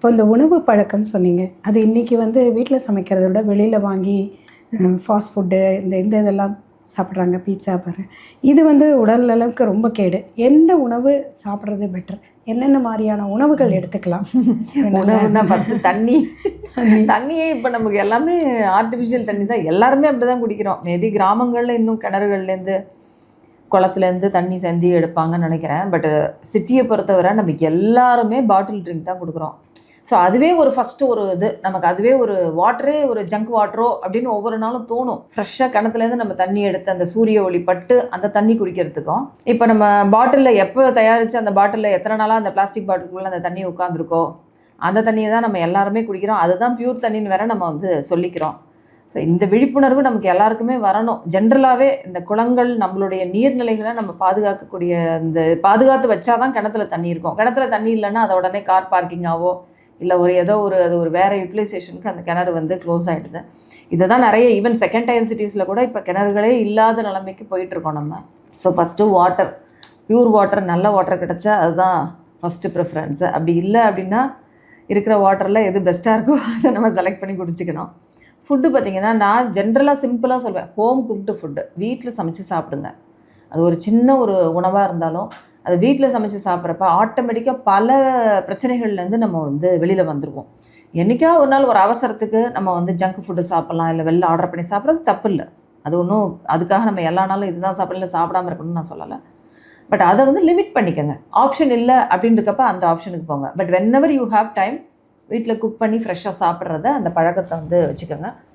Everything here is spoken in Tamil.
இப்போ இந்த உணவு பழக்கம் சொன்னீங்க. அது இன்றைக்கி வந்து வீட்டில் சமைக்கிறத விட வெளியில் வாங்கி ஃபாஸ்ட் ஃபுட்டு இந்த இந்த இதெல்லாம் சாப்பிட்றாங்க பீட்சா பாரு இது வந்து உடல் அளவுக்கு ரொம்ப கேடு. எந்த உணவு சாப்பிட்றது பெட்டர் என்னென்ன மாதிரியான உணவுகள் எடுத்துக்கலாம்? உணவுனா ஃபஸ்ட்டு தண்ணி. தண்ணியே இப்போ நமக்கு எல்லாமே ஆர்டிஃபிஷியல் தண்ணி தான். எல்லாருமே அப்படி தான் குடிக்கிறோம். மேபி கிராமங்களில் இன்னும் கிணறுகள்லேருந்து குளத்துலேருந்து தண்ணி செந்தி எடுப்பாங்கன்னு நினைக்கிறேன். பட் சிட்டியை பொறுத்தவரை நமக்கு எல்லாருமே பாட்டில் ட்ரிங்க் தான் கொடுக்குறோம். ஸோ அதுவே ஒரு ஃபஸ்ட்டு ஒரு இது. நமக்கு அதுவே ஒரு வாட்டரே ஒரு ஜங்க் வாட்டரோ அப்படின்னு ஒவ்வொரு நாளும் தோணும். ஃப்ரெஷ்ஷாக கிணத்துலேருந்து நம்ம தண்ணி எடுத்து அந்த சூரிய ஒளி பட்டு அந்த தண்ணி குடிக்கிறதுக்கும். இப்போ நம்ம பாட்டிலில் எப்போ தயாரித்து அந்த பாட்டிலில் எத்தனை நாளாக அந்த பிளாஸ்டிக் பாட்டிலுக்குள்ளே அந்த தண்ணி உட்காந்துருக்கோ அந்த தண்ணியை தான் நம்ம எல்லாருமே குடிக்கிறோம். அதுதான் பியூர் தண்ணின்னு வேற நம்ம வந்து சொல்லிக்கிறோம். ஸோ இந்த விழிப்புணர்வு நமக்கு எல்லாருக்குமே வரணும். ஜென்ரலாகவே இந்த குளங்கள் நம்மளுடைய நீர்நிலைகளை நம்ம பாதுகாக்கக்கூடிய இந்த பாதுகாத்து வச்சாதான் கிணத்துல தண்ணி இருக்கும். கிணத்துல தண்ணி இல்லைன்னா அதை உடனே கார் பார்க்கிங்காவோ இல்லை ஒரு ஏதோ ஒரு அது ஒரு வேறு யூட்டிலைசேஷனுக்கு அந்த கிணறு வந்து க்ளோஸ் ஆகிடுது இதை தான் நிறைய ஈவன் செகண்ட் டயர் சிட்டிஸில் கூட இப்போ கிணறுகளே இல்லாத நிலைமைக்கு போயிட்டுருக்கோம் நம்ம. So first water pure water நல்ல வாட்டர் கிடச்சா அதுதான் ஃபஸ்ட்டு ப்ரிஃபரன்ஸு அப்படி இல்லை அப்படின்னா இருக்கிற வாட்டரில் எது பெஸ்ட்டாக இருக்கோ அதை நம்ம செலக்ட் பண்ணி குடிச்சிக்கணும். ஃபுட்டு பார்த்தீங்கன்னா நான் ஜென்ரலாக சிம்பிளாக சொல்வேன். ஹோம் குக்டு ஃபுட்டு வீட்டில் சமைச்சு சாப்பிடுங்க. அது ஒரு சின்ன ஒரு உணவாக இருந்தாலும் அது வீட்டில் சமைச்சு சாப்பிட்றப்ப ஆட்டோமேட்டிக்காக பல பிரச்சனைகள்லேருந்து நம்ம வந்து வெளியில் வந்துடுவோம் என்றைக்கா ஒரு நாள் ஒரு அவசரத்துக்கு நம்ம வந்து ஜங்க் ஃபுட்டு சாப்பிட்லாம் இல்லை வெளில ஆர்டர் பண்ணி சாப்பிட்றது தப்பு இல்லை. அது ஒன்றும் அதுக்காக நம்ம எல்லா நாளும் இதுதான் சாப்பிடல சாப்பிடாம இருக்கணும்னு நான் சொல்லலை. பட் அதை வந்து லிமிட் பண்ணிக்கோங்க. ஆப்ஷன் இல்லை அப்படின்றக்கப்ப அந்த ஆப்ஷனுக்கு போங்க. But whenever you have time வீட்டில் குக் பண்ணி ஃப்ரெஷ்ஷாக சாப்பிட்றத அந்த பழக்கத்தை வந்து வச்சுக்கோங்க.